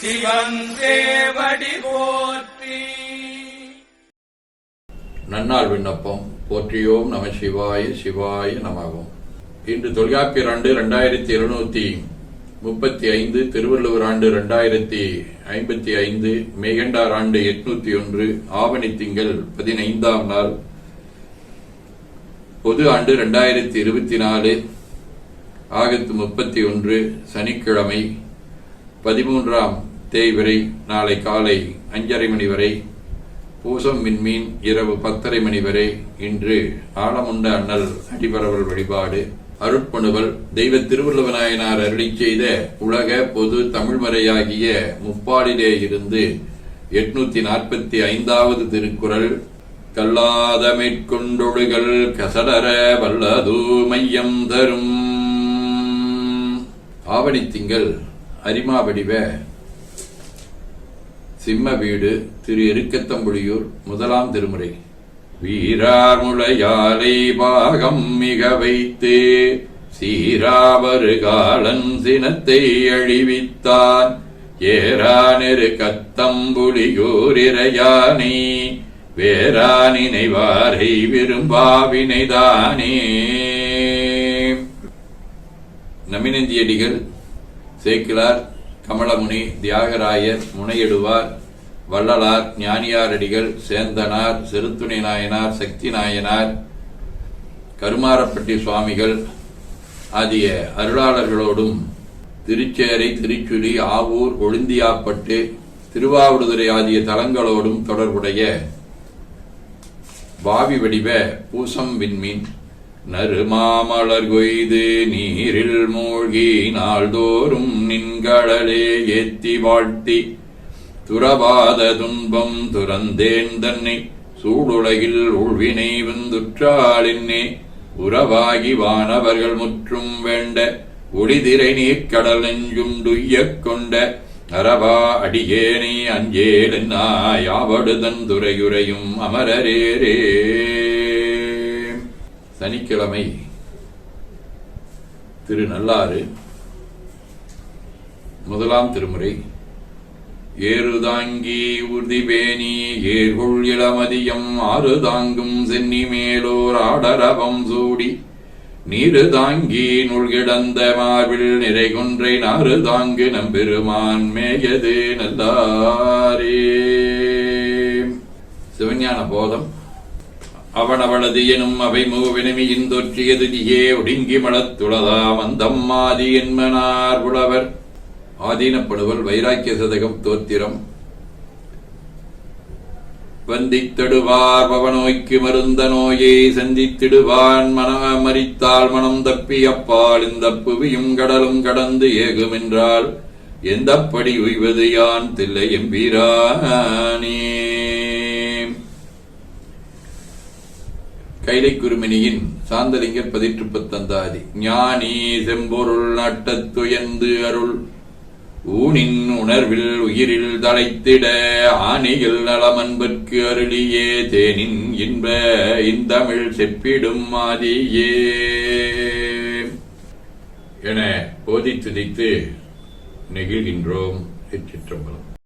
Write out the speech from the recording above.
சிவன் போற்றி. நன்னாள் விண்ணப்பம். போற்றியோம் நம சிவாய சிவாய நமகம். இன்று தொல்காப்பியர் ஆண்டு ரெண்டாயிரத்தி இருநூத்தி முப்பத்தி ஐந்து திருவள்ளுவர் ஆண்டு ரெண்டாயிரத்தி ஐம்பத்தி ஐந்து மேகண்டார் ஆண்டு எட்நூத்தி ஒன்று ஆவணி திங்கள் பதினைந்தாம் நாள் பொது ஆண்டு ரெண்டாயிரத்தி இருபத்தி நாலு ஆகத்து முப்பத்தி ஒன்று சனிக்கிழமை பதிமூன்றாம் தேய்வரை நாளை காலை அஞ்சரை மணி வரை பூசம் விண்மீன் இரவு பத்தரை மணி வரை இன்று ஆழமுண்ட அண்ணல் அடிபரவல் வழிபாடு அருட்பணுவல் தெய்வ திருவள்ளுவநாயனார் அருளி செய்த உலக பொது தமிழ்மறையாகிய முப்பாடிலே இருந்து எட்நூத்தி நாற்பத்தி ஐந்தாவது திருக்குறள் கல்லாத மேற்கொண்டொழுகள் கசடர வல்லதூ மையம் தரும். ஆவணித்திங்கள் அரிமா வடிவ சிம்ம வீடு திரு எருக்கத்தம்புலியூர் முதலாம் திருமுறை. வீரார் முளையாலை பாகம் மிக வைத்து சீராவரு காலன் சினத்தை அழிவித்தான். ஏரானெரு கத்தம்புலியூரிரையானே இறையானே நினைவாரை விரும்பாவினைதானே. நமினந்தியடிகள் சேக்கிலார் கமலமுனி தியாகராயர் முனையிடுவார் வள்ளலார் ஞானியாரடிகள் சேந்தனார் செருத்துணை நாயனார் சக்தி நாயனார் கருமாரப்பட்டி சுவாமிகள் ஆகிய அருளாளர்களோடும் திருச்சேரி திருச்சுழி ஆவூர் ஒழுந்தியாப்பட்டு திருவாவடுதுறை ஆகிய தலங்களோடும் தொடர்புடைய பாவி வடிவ பூசம் விண்மீன் நறுமாமலர் கொய்து நீரில் மூழ்கி நாள்தோறும் நின்கடலே ஏத்தி வாழ்த்தி துறவாத துன்பம் துறந்தேன் தன்னை. சூடுலகில் உள்வினை வந்துற்றாளின்னே. உறவாகி வானவர்கள் முற்றும் வேண்ட. ஒளிதிரை நீர்க்கடல் நெஞ்சுண்டுய்யக் கொண்ட அறவா அடியேனை அஞ்சேலென்னாயாவடுதன் துறையுரையும் அமரரேரே சனிக்கிழமை திருநள்ளாறு. முதலாம் திருமுறை. ஏறுதாங்கி உறுதிபேணி ஏர்கொள் இளமதியம் ஆறுதாங்கும் சென்னி மேலோர் ஆடரவம் சூடி. நீரு தாங்கி நுழ்கிடந்த மார்பில் நிறை கொன்றை நாறு தாங்கு நம்பெருமான் மேயது நல்லாரே. சிவஞான போதம். அவனவளது எனும் அவை மூவினமியின் தொற்றியது நீயே ஒடுங்கி மலத்துளதாம் அந்தம்மாதி என்மனார் புலவர். ஆதீனப்படுவல் வைராக்கிய சதகம் தோத்திரம். வந்தித்தடுவார் பவநோய்க்கு மருந்த நோயை சந்தித்திடுவான் மன மறித்தால் மனம் தப்பி அப்பால் இந்த புவியும் கடலும் கடந்து ஏகுமென்றால் படி உய்வது யான் தில்லை எம்பீரானே. கைலை குருமினியின் சாந்தலிங்கர் பதிற்று பத்தந்தாதி ஞானி செம்பொருள் நாட்டத்துயர்ந்து அருள். ஊனின் உணர்வில் உயிரில் தலைத்திட ஆணிகள் நலமன்பற்கு அருளியே தேனின் இன்ப இந்தமிழ் செப்பிடும் மாதியே. என போதி துதித்து நெகிழ்கின்றோம் சிற்றம்பலம்